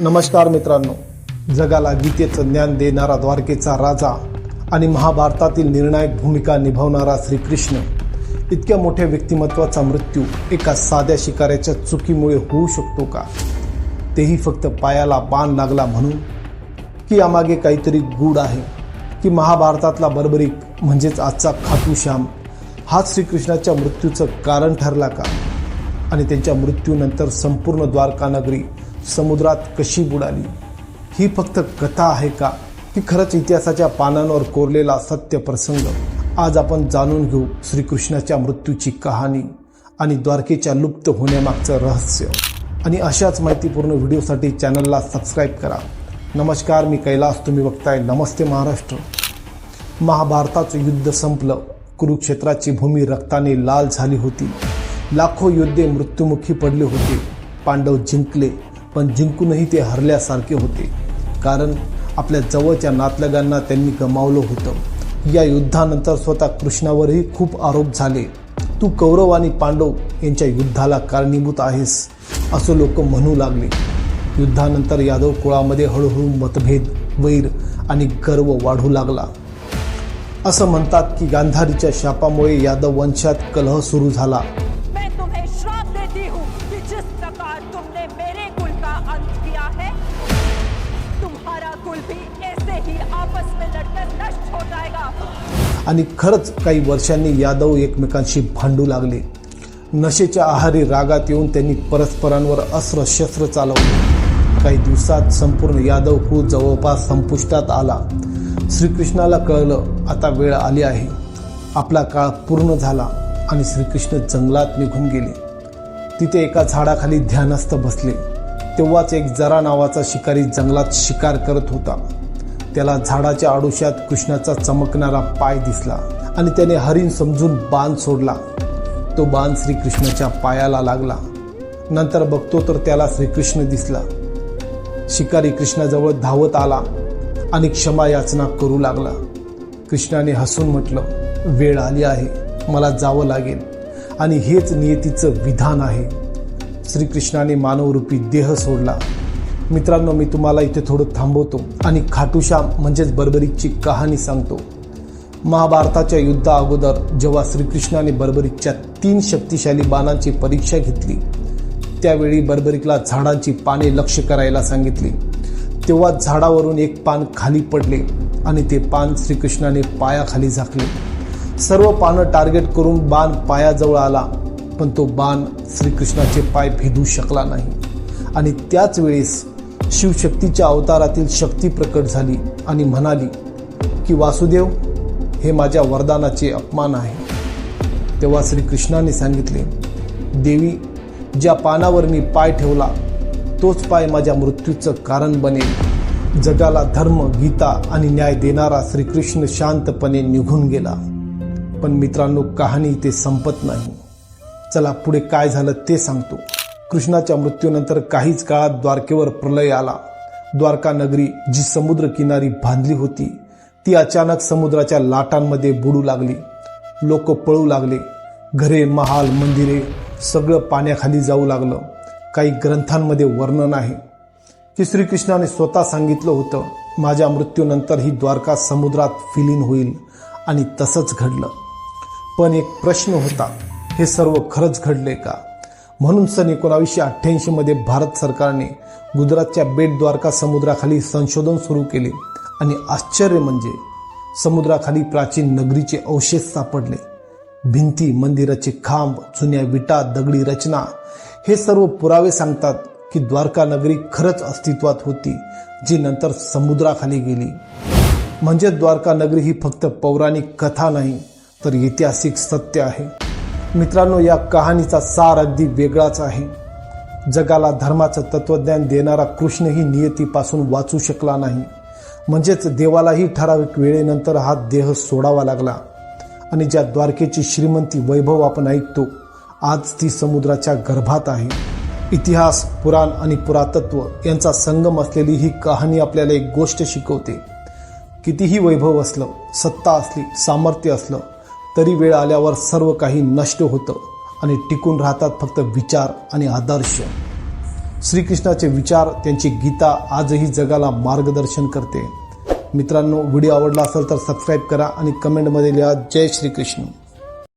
नमस्कार मित्रांनो. जगाला गीतेचं ज्ञान देणारा द्वारकेचा राजा आणि महाभारतातील निर्णायक भूमिका निभावणारा श्रीकृष्ण इतक्या मोठ्या व्यक्तिमत्वाचा मृत्यू एका साध्या शिकाऱ्याच्या चुकीमुळे होऊ शकतो का? तेही फक्त पायाला बाण लागला म्हणून? की यामागे काहीतरी गूढ आहे? की महाभारतातला बर्बरीक म्हणजेच आजचा खातूश्याम हाच श्रीकृष्णाच्या मृत्यूचं कारण ठरला का? आणि त्यांच्या मृत्यूनंतर संपूर्ण द्वारका नगरी समुद्रात कशी बुडाली? ही फक्त कथा आहे का? की खरंच इतिहासाच्या पानांवर कोरलेला सत्य प्रसंग. आज आपण जाणून घेऊ श्रीकृष्णाच्या मृत्यूची कहाणी आणि द्वारकेच्या लुप्त होण्यामागचं रहस्य. आणि अशाच माहितीपूर्ण व्हिडिओसाठी चॅनलला सबस्क्राईब करा. नमस्कार मी कैलास. तुम्ही बघताय नमस्ते महाराष्ट्र. महाभारताचं युद्ध संपलं. कुरुक्षेत्राची भूमी रक्ताने लाल झाली होती. लाखो योद्धे मृत्युमुखी पडले होते. पांडव जिंकले. पण जिंकूनही ते हरल्यासारखे होते. कारण आपल्या जवळच्या नातलगांना त्यांनी गमावलं होतं. या युद्धानंतर स्वतः कृष्णावरही खूप आरोप झाले. तू कौरव आणि पांडव यांच्या युद्धाला कारणीभूत आहेस असं लोक म्हणू लागले. युद्धानंतर यादव कुळामध्ये हळूहळू मतभेद वैर आणि गर्व वाढू लागला. असं म्हणतात की गांधारीच्या शापामुळे यादव वंशात कलह सुरू झाला. जानती हूँ कि जिस प्रकार तुमने मेरे कुल का अंत किया है तुम्हारा कुल भी ऐसे ही आपस में लड़कर नष्ट हो जाएगा। आणि खरंच काही वर्षांनी यादव एकमेकांशी भांडू लागले. नशेच्या आहारी रागात येऊन त्यांनी परस्परांवर अस्त्र शस्त्र चालवले. काही दिवसात संपूर्ण यादव कुळ जवळपास संपुष्टात आला. श्रीकृष्णाला कळलं आता वेळ आली आहे. आपला काळ पूर्ण झाला आणि श्रीकृष्ण जंगलात निघून गेले. तिथे एका झाडाखाली ध्यानस्थ बसले. तेव्हाच एक जरा नावाचा शिकारी जंगलात शिकार करत होता. त्याला झाडाच्या आडुश्यात कृष्णाचा चमकणारा पाय दिसला आणि त्याने हरिण समजून बाण सोडला. तो बाण श्रीकृष्णाच्या पायाला लागला. नंतर बघतो तर त्याला श्रीकृष्ण दिसला. शिकारी कृष्णाजवळ धावत आला आणि क्षमा याचना करू लागला. कृष्णाने हसून म्हटलं वेळ आली आहे. मला जावं लागेल. आणि हेच नियतीचं विधान आहे. श्रीकृष्णाने मानवरूपी देह सोडला. मित्रांनो मी तुम्हाला इथे थोडं थांबवतो आणि खाटूश्याम म्हणजेच बर्बरीकची कहाणी सांगतो. महाभारताच्या युद्धा अगोदर जेव्हा श्रीकृष्णाने बर्बरीकच्या तीन शक्तिशाली बाणांची परीक्षा घेतली त्यावेळी बर्बरीकला झाडांची पाने लक्ष करायला सांगितली. तेव्हा झाडावरून एक पान खाली पडले आणि ते पान श्रीकृष्णाने पायाखाली झाकले. सर्व पानं टार्गेट करून बाण पायाजवळ आला पण तो बाण श्रीकृष्णाचे पाय भेदू शकला नाही. आणि त्याच वेळेस शिवशक्तीच्या अवतारातील शक्ती प्रकट झाली आणि म्हणाली की वासुदेव हे माझ्या वरदानाचे अपमान आहे. तेव्हा श्रीकृष्णाने सांगितले देवी ज्या पानावर मी पाय ठेवला तोच पाय माझ्या मृत्यूचं कारण बनेल. जगाला धर्म गीता आणि न्याय देणारा श्रीकृष्ण शांतपणे निघून गेला. पण मित्रांनो कहाणी इथे संपत नाही. चला पुढे काय झालं ते सांगतो. कृष्णाच्या मृत्यूनंतर काहीच काळात द्वारकेवर प्रलय आला. द्वारका नगरी जी समुद्र किनारी बांधली होती ती अचानक समुद्राच्या लाटांमध्ये बुडू लागली. लोक पळू लागले. घरे महाल मंदिरे सगळं पाण्याखाली जाऊ लागलं. काही ग्रंथांमध्ये वर्णन आहे. की श्रीकृष्णाने स्वतः सांगितलं होतं माझ्या मृत्यूनंतर ही द्वारका समुद्रात विलीन होईल आणि तसंच घडलं. पण एक प्रश्न होता हे सर्व खरंच घडले का? म्हणून सन एकोणावीसशे अठ्ठ्याऐंशीमध्ये भारत सरकारने गुजरातच्या बेट द्वारका समुद्राखाली संशोधन सुरू केले. आणि आश्चर्य म्हणजे समुद्राखाली प्राचीन नगरीचे अवशेष सापडले. भिंती मंदिराचे खांब जुन्या विटा दगडी रचना हे सर्व पुरावे सांगतात की द्वारका नगरी खरंच अस्तित्वात होती जी नंतर समुद्राखाली गेली. म्हणजे द्वारका नगरी ही फक्त पौराणिक कथा नाही तर ऐतिहासिक सत्य आहे. मित्रांनो या कहाणीचा सार अगदी वेगळाच आहे. जगाला धर्माचं तत्वज्ञान देणारा कृष्णही नियतीपासून वाचू शकला नाही. म्हणजेच देवालाही ठराविक वेळेनंतर हा देह सोडावा लागला. आणि ज्या द्वारकेची श्रीमंती वैभव आपण ऐकतो आज ती समुद्राच्या गर्भात आहे. इतिहास पुराण आणि पुरातत्व यांचा संगम असलेली ही कहाणी आपल्याला एक गोष्ट शिकवते. कितीही वैभव असलं सत्ता असली सामर्थ्य असलं तरी वेळ आल्यावर सर्व काही नष्ट होतं आणि टिकून राहतात फक्त विचार आणि आदर्श. श्रीकृष्णाचे विचार त्यांची गीता आजही जगाला मार्गदर्शन करते. मित्रांनो व्हिडिओ आवडला असेल तर सबस्क्राईब करा आणि कमेंटमध्ये लिहा जय श्रीकृष्ण.